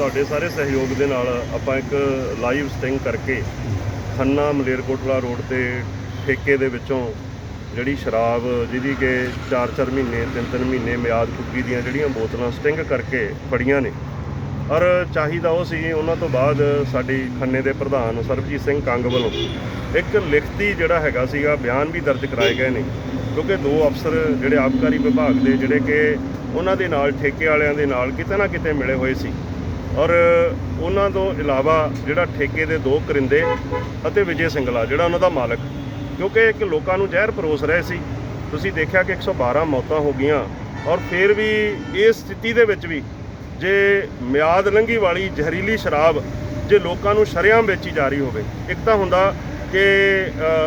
ਤੁਹਾਡੇ ਸਾਰੇ ਸਹਿਯੋਗ ਦੇ ਨਾਲ ਆਪਾਂ ਇੱਕ ਲਾਈਵ ਸਟਿੰਗ ਕਰਕੇ ਖੰਨਾ ਮਲੇਰਕੋਟਲਾ ਰੋਡ ਤੇ ਠੇਕੇ ਦੇ ਵਿੱਚੋਂ ਜਿਹੜੀ ਸ਼ਰਾਬ, ਜਿਹਦੀ ਕਿ 4-4 ਮਹੀਨੇ 3-3 ਮਹੀਨੇ ਮਿਆਦ ਪੁੱਗੀ ਦੀਆਂ ਜਿਹੜੀਆਂ ਬੋਤਲਾਂ ਸਟਿੰਗ ਕਰਕੇ ਫੜੀਆਂ ਨੇ। ਔਰ ਚਾਹੀਦਾ ਉਹ ਸੀ ਉਹਨਾਂ ਤੋਂ ਬਾਅਦ ਸਾਡੀ ਖੰਨੇ ਦੇ ਪ੍ਰਧਾਨ ਸਰਬਜੀਤ ਸਿੰਘ ਕੰਗ ਵੱਲੋਂ ਇੱਕ ਲਿਖਤੀ ਜਿਹੜਾ ਹੈਗਾ ਸੀਗਾ ਬਿਆਨ ਵੀ ਦਰਜ ਕਰਾਏ ਗਏ ਨੇ। ਕਿਉਂਕਿ ਦੋ ਅਫਸਰ ਜਿਹੜੇ ਆਬਕਾਰੀ ਵਿਭਾਗ ਦੇ ਜਿਹੜੇ ਕਿ ਉਹਨਾਂ ਦੇ ਨਾਲ, ਠੇਕੇ ਵਾਲਿਆਂ ਦੇ ਨਾਲ ਕਿਤੇ ਨਾ ਕਿਤੇ ਮਿਲੇ ਹੋਏ ਸੀ। ਔਰ ਉਹਨਾਂ ਤੋਂ ਇਲਾਵਾ ਜਿਹੜਾ ਠੇਕੇ ਦੇ ਦੋ ਕਰਿੰਦੇ ਅਤੇ ਵਿਜੇ ਸਿੰਗਲਾ, ਜਿਹੜਾ ਉਹਨਾਂ ਦਾ ਮਾਲਕ, ਕਿਉਂਕਿ ਇੱਕ ਲੋਕਾਂ ਨੂੰ ਜ਼ਹਿਰ ਪਰੋਸ ਰਹੇ ਸੀ। ਤੁਸੀਂ ਦੇਖਿਆ ਕਿ 112 ਮੌਤਾਂ ਹੋ ਗਈਆਂ ਔਰ ਫਿਰ ਵੀ ਇਸ ਸਥਿਤੀ ਦੇ ਵਿੱਚ ਵੀ ਜੇ ਮਿਆਦ ਲੰਘੀ ਵਾਲੀ ਜ਼ਹਿਰੀਲੀ ਸ਼ਰਾਬ ਜੇ ਲੋਕਾਂ ਨੂੰ ਸ਼ਰੇਆਮ ਵੇਚੀ ਜਾ ਰਹੀ ਹੋਵੇ, ਇੱਕ ਤਾਂ ਹੁੰਦਾ ਕਿ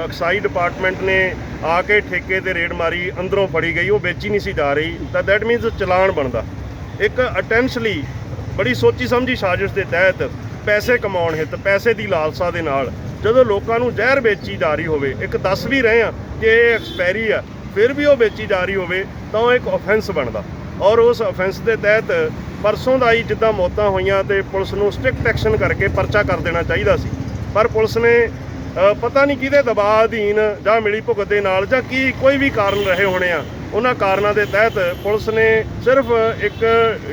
ਐਕਸਾਈਜ਼ ਡਿਪਾਰਟਮੈਂਟ ਨੇ ਆ ਕੇ ਠੇਕੇ ਤੇ ਰੇਡ ਮਾਰੀ, ਅੰਦਰੋਂ ਫੜੀ ਗਈ, ਉਹ ਵੇਚੀ ਨਹੀਂ ਸੀ ਜਾ ਰਹੀ, ਤਾਂ ਦੈਟ ਮੀਨਸ ਚਲਾਨ ਬਣਦਾ। ਇੱਕ ਅਟੈਂਸ਼ਲੀ ਬੜੀ ਸੋਚੀ ਸਮਝੀ ਸਾਜ਼ਿਸ਼ ਦੇ ਤਹਿਤ ਪੈਸੇ ਕਮਾਉਣ ਹਿੱਤ, ਪੈਸੇ ਦੀ ਲਾਲਸਾ ਦੇ ਨਾਲ ਜਦੋਂ ਲੋਕਾਂ ਨੂੰ ਜ਼ਹਿਰ ਵੇਚੀ ਜਾ ਰਹੀ ਹੋਵੇ, ਇੱਕ ਦੱਸ ਵੀ ਰਹੇ ਆ ਕਿ ਇਹ ਐਕਸਪਾਇਰੀ ਆ, ਫਿਰ ਵੀ ਉਹ ਵੇਚੀ ਜਾ ਰਹੀ ਹੋਵੇ ਤਾਂ ਉਹ ਇੱਕ ਆਫੈਂਸ ਬਣਦਾ। ਔਰ ਉਸ ਆਫੈਂਸ ਦੇ ਤਹਿਤ ਪਰਸੋਂ ਦਾ ਹੀ ਜਿੱਦਾਂ ਮੌਤਾਂ ਹੋਈਆਂ ਤੇ ਪੁਲਿਸ ਨੂੰ ਸਟ੍ਰਿਕਟ ਐਕਸ਼ਨ ਕਰਕੇ ਪਰਚਾ ਕਰ ਦੇਣਾ ਚਾਹੀਦਾ ਸੀ। ਪਰ ਪੁਲਿਸ ਨੇ ਪਤਾ ਨਹੀਂ ਕਿਹਦੇ ਦਬਾਅ ਅਧੀਨ ਜਾਂ ਮਿਲੀ ਭੁਗਤ ਦੇ ਨਾਲ ਜਾਂ ਕੀ ਕੋਈ ਵੀ ਕਾਰਨ ਰਹੇ ਹੋਣੇ ਆ ਉਹਨਾਂ ਕਾਰਨਾਂ ਦੇ ਤਹਿਤ ਪੁਲਿਸ ਨੇ ਸਿਰਫ ਇੱਕ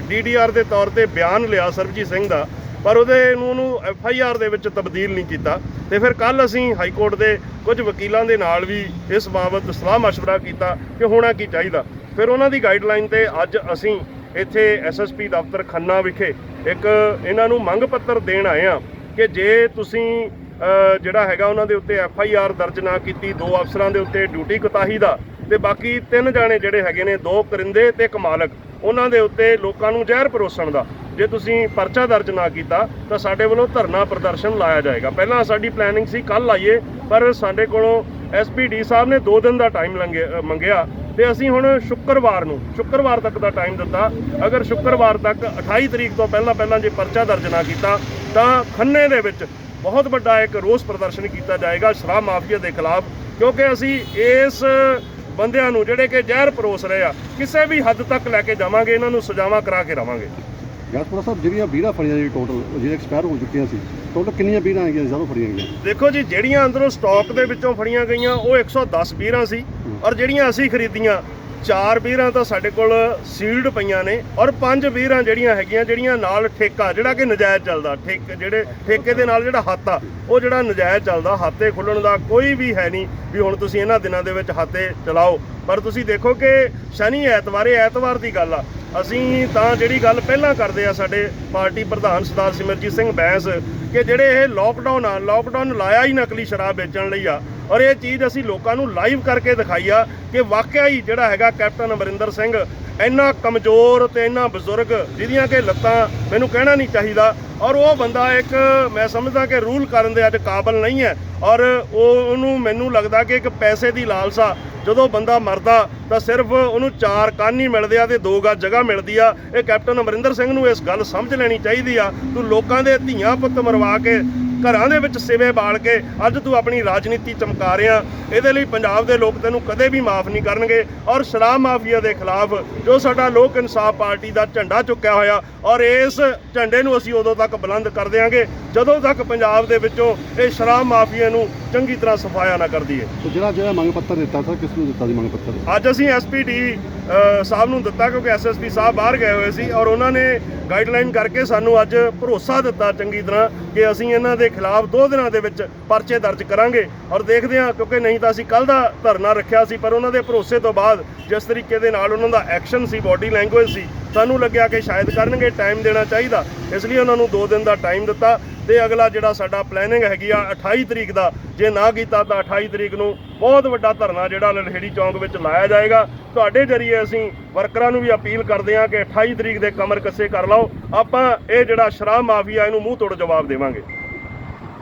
ਡੀਡੀਆਰ ਦੇ ਤੌਰ ਤੇ ਬਿਆਨ ਲਿਆ ਸਰਬਜੀਤ ਸਿੰਘ ਦਾ ਪਰ ਉਹਦੇ ਨੂੰ ਉਹਨੂੰ ਐਫ ਆਈ ਆਰ ਦੇ ਵਿੱਚ ਤਬਦੀਲ ਨਹੀਂ ਕੀਤਾ ਤੇ ਫਿਰ ਕੱਲ ਅਸੀਂ ਹਾਈ ਕੋਰਟ ਦੇ ਕੁਝ ਵਕੀਲਾਂ ਦੇ ਨਾਲ ਵੀ ਇਸ ਬਾਬਤ ਸਲਾਹ مشورہ ਕੀਤਾ ਕਿ ਹੋਣਾ ਕੀ ਚਾਹੀਦਾ ਫਿਰ ਉਹਨਾਂ ਦੀ ਗਾਈਡਲਾਈਨ ਤੇ ਅੱਜ ਅਸੀਂ ਇੱਥੇ ਐਸਐਸਪੀ ਦਫ਼ਤਰ ਖੰਨਾ ਵਿਖੇ ਇੱਕ ਇਹਨਾਂ ਨੂੰ ਮੰਗ ਪੱਤਰ ਦੇਣ ਆਏ ਆ ਕਿ ਜੇ ਤੁਸੀਂ ਅ, ਜਿਹੜਾ ਹੈਗਾ ਉਹਨਾਂ ਦੇ ਉੱਤੇ ਐਫ ਆਈ ਆਰ ਦਰਜ ਨਾ ਕੀਤੀ ਦੋ ਅਫਸਰਾਂ ਦੇ ਉੱਤੇ ਡਿਊਟੀ ਕੁਤਾਹੀ ਦਾ ਤੇ ਬਾਕੀ ਤਿੰਨ ਜਾਣੇ ਜਿਹੜੇ ਹੈਗੇ ਨੇ, ਦੋ ਕਰਿੰਦੇ ਤੇ ਇੱਕ ਮਾਲਕ, ਉਹਨਾਂ ਦੇ ਉੱਤੇ ਲੋਕਾਂ ਨੂੰ ਜ਼ਹਿਰ ਪਰੋਸਣ ਦਾ। ਜੇ ਤੁਸੀਂ ਪਰਚਾ ਦਰਜ ਨਾ ਕੀਤਾ, ਤਾਂ ਸਾਡੇ ਵੱਲੋਂ ਧਰਨਾ ਪ੍ਰਦਰਸ਼ਨ ਲਾਇਆ ਜਾਏਗਾ। ਪਹਿਲਾਂ ਸਾਡੀ ਪਲੈਨਿੰਗ ਸੀ ਕੱਲ ਆਈਏ ਪਰ ਸਾਡੇ ਕੋਲੋਂ ਐਸਪੀਡੀ ਸਾਹਿਬ ਨੇ 2 ਦਿਨ ਦਾ ਟਾਈਮ ਮੰਗਿਆ ਤੇ ਅਸੀਂ ਹੁਣ ਸ਼ੁੱਕਰਵਾਰ ਨੂੰ, ਸ਼ੁੱਕਰਵਾਰ ਤੱਕ ਦਾ ਟਾਈਮ ਦਿੱਤਾ। ਅਗਰ ਸ਼ੁੱਕਰਵਾਰ ਤੱਕ 28 ਤਰੀਕ ਤੋਂ ਪਹਿਲਾਂ ਪਹਿਲਾਂ ਜੇ ਪਰਚਾ ਦਰਜ ਨਾ ਕੀਤਾ, ਤਾਂ ਖੰਨੇ ਦੇ ਵਿੱਚ ਬਹੁਤ ਵੱਡਾ ਇੱਕ ਰੋਸ ਪ੍ਰਦਰਸ਼ਨ ਕੀਤਾ ਜਾਏਗਾ ਸ਼ਰਾਬ ਮਾਫੀਆ ਦੇ ਖਿਲਾਫ, ਕਿਉਂਕਿ ਅਸੀਂ ਇਸ ਬੰਦਿਆਂ ਨੂੰ ਜਿਹੜੇ ਕਿ ਜ਼ਹਿਰ ਪਰੋਸ ਰਹੇ ਆ ਕਿਸੇ ਵੀ ਹੱਦ ਤੱਕ ਲੈ ਕੇ ਜਾਵਾਂਗੇ ਇਹਨਾਂ ਨੂੰ ਸਜ਼ਾਵਾਂ ਕਰਾ ਕੇ ਰਵਾਂਗੇ। ਗਾਸਪੁਰਾ ਸਾਹਿਬ ਜਿਹੜੀਆਂ ਵੀਰਾਂ ਫੜੀਆਂ ਜੀ ਟੋਟਲ ਜਿਹੜੇ ਐਕਸਪਾਇਰ ਹੋ ਚੁੱਕੀਆਂ ਸੀ ਟੋਟਲ ਕਿੰਨੀਆਂ ਵੀਰਾਂ ਆਈਆਂ ਜਦੋਂ ਫੜੀਆਂ ਗਈਆਂ? ਦੇਖੋ ਜੀ ਜਿਹੜੀਆਂ ਅੰਦਰੋਂ ਸਟਾਕ ਦੇ ਵਿੱਚੋਂ ਫੜੀਆਂ ਗਈਆਂ ਉਹ 110 ਬੀਰਾਂ ਸੀ ਔਰ ਜਿਹੜੀਆਂ ਅਸੀਂ ਖਰੀਦੀਆਂ ਚਾਰ ਬੀਰਾਂ ਤਾਂ ਸਾਡੇ ਕੋਲ ਸੀਲਡ ਪਈਆਂ ਨੇ ਔਰ ਪੰਜ ਬੀਰਾਂ ਜਿਹੜੀਆਂ ਹੈਗੀਆਂ, ਜਿਹੜੀਆਂ ਨਾਲ ਠੇਕਾ, ਜਿਹੜਾ ਕਿ ਨਜਾਇਜ਼ ਚੱਲਦਾ, ਠੇਕ, ਜਿਹੜੇ ਠੇਕੇ ਦੇ ਨਾਲ ਜਿਹੜਾ ਹੱਥ ਆ ਉਹ ਜਿਹੜਾ ਨਜਾਇਜ਼ ਚੱਲਦਾ, ਹਾਤੇ ਖੁੱਲਣ ਦਾ ਕੋਈ ਵੀ ਹੈ ਨਹੀਂ ਵੀ ਹੁਣ ਤੁਸੀਂ ਇਹਨਾਂ ਦਿਨਾਂ ਦੇ ਵਿੱਚ ਹਾਤੇ ਚਲਾਓ। ਪਰ ਤੁਸੀਂ ਦੇਖੋ ਕਿ ਸ਼ਨੀ ਐਤਵਾਰੇ ਐਤਵਾਰ ਦੀ ਗੱਲ ਆ। ਅਸੀਂ ਤਾਂ ਜਿਹੜੀ ਗੱਲ ਪਹਿਲਾਂ ਕਰਦੇ ਆ ਸਾਡੇ ਪਾਰਟੀ ਪ੍ਰਧਾਨ ਸਰਦਾਰ ਸਿਮਰਜੀਤ ਸਿੰਘ ਬੈਂਸ, ਕਿ ਜਿਹੜੇ ਇਹ ਲੋਕਡਾਊਨ ਆ ਲੋਕਡਾਊਨ ਲਾਇਆ ਹੀ ਨਕਲੀ ਸ਼ਰਾਬ ਵੇਚਣ ਲਈ ਆ। ਔਰ ਇਹ ਚੀਜ਼ ਅਸੀਂ ਲੋਕਾਂ ਨੂੰ ਲਾਈਵ ਕਰਕੇ ਦਿਖਾਈ ਆ ਕਿ ਵਾਕਿਆ ਹੀ ਜਿਹੜਾ ਹੈਗਾ ਕੈਪਟਨ ਅਮਰਿੰਦਰ ਸਿੰਘ, ਇੰਨਾ ਕਮਜ਼ੋਰ ਤੇ ਇੰਨਾ ਬਜ਼ੁਰਗ, ਜਿਹਦੀਆਂ ਕਿ ਲੱਤਾਂ ਮੈਨੂੰ ਕਹਿਣਾ ਨਹੀਂ ਚਾਹੀਦਾ ਔਰ ਉਹ ਬੰਦਾ ਇੱਕ, ਮੈਂ ਸਮਝਦਾ ਕਿ ਰੂਲ ਕਰਨ ਦੇ ਅੱਜ ਕਾਬਲ ਨਹੀਂ ਹੈ। ਔਰ ਉਹ, ਉਹਨੂੰ ਮੈਨੂੰ ਲੱਗਦਾ ਕਿ ਇੱਕ ਪੈਸੇ ਦੀ ਲਾਲਸਾ, ਜਦੋਂ ਬੰਦਾ ਮਰਦਾ, ਤਾਂ ਸਿਰਫ ਉਹਨੂੰ ਚਾਰ ਕੰਨ ਹੀ ਮਿਲਦੇ ਆ ਤੇ ਦੋ ਗੱਜ ਜਗ੍ਹਾ ਮਿਲਦੀ ਆ। ਇਹ ਕੈਪਟਨ ਅਮਰਿੰਦਰ ਸਿੰਘ ਨੂੰ ਇਸ ਗੱਲ ਸਮਝ ਲੈਣੀ ਚਾਹੀਦੀ ਆ। ਤੂੰ ਲੋਕਾਂ ਦੇ ਧੀਆਂ ਪੁੱਤ ਮਰਵਾ ਕੇ ਘਰਾਂ ਦੇ ਵਿੱਚ ਸਿਵੇ ਬਾਲ ਕੇ ਅੱਜ ਤੂੰ ਆਪਣੀ ਰਾਜਨੀਤੀ ਚਮਕਾ ਰਿਹਾ। ਇਹਦੇ ਲਈ ਪੰਜਾਬ ਦੇ ਲੋਕ ਤੈਨੂੰ ਕਦੇ ਵੀ ਮਾਫ ਨਹੀਂ ਕਰਨਗੇ ਔਰ ਸ਼ਰਾਬ ਮਾਫੀਆ ਦੇ ਖਿਲਾਫ ਜੋ ਸਾਡਾ ਲੋਕ ਇਨਸਾਫ ਪਾਰਟੀ ਦਾ ਝੰਡਾ ਚੁੱਕਿਆ ਹੋਇਆ ਔਰ ਇਸ ਝੰਡੇ ਨੂੰ ਅਸੀਂ ਉਦੋਂ ਤੱਕ ਬੁਲੰਦ ਕਰ ਦਿਆਂਗੇ ਜਦੋਂ ਤੱਕ ਪੰਜਾਬ ਦੇ ਵਿੱਚੋਂ ਇਹ ਸ਼ਰਾਬ ਮਾਫੀਆ ਨੂੰ ਚੰਗੀ ਤਰ੍ਹਾਂ ਸਫਾਇਆ ਨਾ ਕਰ ਦਈਏ। ਜਿਹੜਾ ਜਿਹੜਾ ਮੰਗ ਪੱਤਰ ਦਿੱਤਾ ਸਰ ਕਿਸ ਨੂੰ ਦਿੱਤਾ ਸੀ ਮੰਗ ਪੱਤਰ? ਅੱਜ ਅਸੀਂ ਐਸਪੀਡੀ ਸਾਹਿਬ ਨੂੰ ਦਿੱਤਾ ਕਿਉਂਕਿ ਐਸਐਸਪੀ ਸਾਹਿਬ ਬਾਹਰ ਗਏ ਹੋਏ ਸੀ ਔਰ ਉਹਨਾਂ ਨੇ ਗਾਈਡਲਾਈਨ ਕਰਕੇ ਸਾਨੂੰ ਅੱਜ ਭਰੋਸਾ ਦਿੱਤਾ ਚੰਗੀ ਤਰ੍ਹਾਂ ਕਿ ਅਸੀਂ ਇਹਨਾਂ ਦੇ ਖਿਲਾਫ 2 ਦਿਨਾਂ ਦੇ ਵਿੱਚ ਪਰਚੇ ਦਰਜ ਕਰਾਂਗੇ ਔਰ ਦੇਖਦੇ ਹਾਂ ਕਿਉਂਕਿ ਨਹੀਂ ਤਾਂ ਅਸੀਂ ਕੱਲ ਦਾ ਧਰਨਾ ਰੱਖਿਆ ਸੀ ਪਰ ਉਹਨਾਂ ਦੇ ਭਰੋਸੇ ਤੋਂ ਬਾਅਦ ਜਿਸ ਤਰੀਕੇ ਦੇ ਨਾਲ ਉਹਨਾਂ ਦਾ ਐਕਸ਼ਨ ਸੀ ਬਾਡੀ ਲੈਂਗੁਏਜ ਸੀ ਸਾਨੂੰ ਲੱਗਿਆ ਕਿ ਸ਼ਾਇਦ ਕਰਨਗੇ ਟਾਈਮ ਦੇਣਾ ਚਾਹੀਦਾ। ਇਸ ਲਈ ਉਹਨਾਂ ਨੂੰ 2 ਦਿਨ ਦਾ ਟਾਈਮ ਦਿੱਤਾ ਤੇ ਅਗਲਾ ਜਿਹੜਾ ਸਾਡਾ ਪਲੈਨਿੰਗ ਹੈਗੀ ਆ 28 ਤਰੀਕ ਦਾ, ਜੇ ਨਾ ਕੀਤਾ ਤਾਂ 28 ਤਰੀਕ ਨੂੰ ਬਹੁਤ ਵੱਡਾ ਧਰਨਾ ਜਿਹੜਾ ਲਲਹੇੜੀ ਚੌਂਕ ਵਿੱਚ ਲਾਇਆ ਜਾਏਗਾ। ਤੁਹਾਡੇ ਜਰੀਏ ਅਸੀਂ ਵਰਕਰਾਂ ਨੂੰ ਵੀ ਅਪੀਲ ਕਰਦੇ ਹਾਂ ਕਿ 28 ਤਰੀਕ ਦੇ ਕਮਰ ਕੱਸੇ ਕਰ ਲਓ। ਆਪਾਂ ਇਹ ਜਿਹੜਾ ਸ਼ਰਾਬ ਮਾਫੀਆ, ਇਹਨੂੰ ਮੂੰਹ ਤੋੜ ਜਵਾਬ ਦੇਵਾਂਗੇ।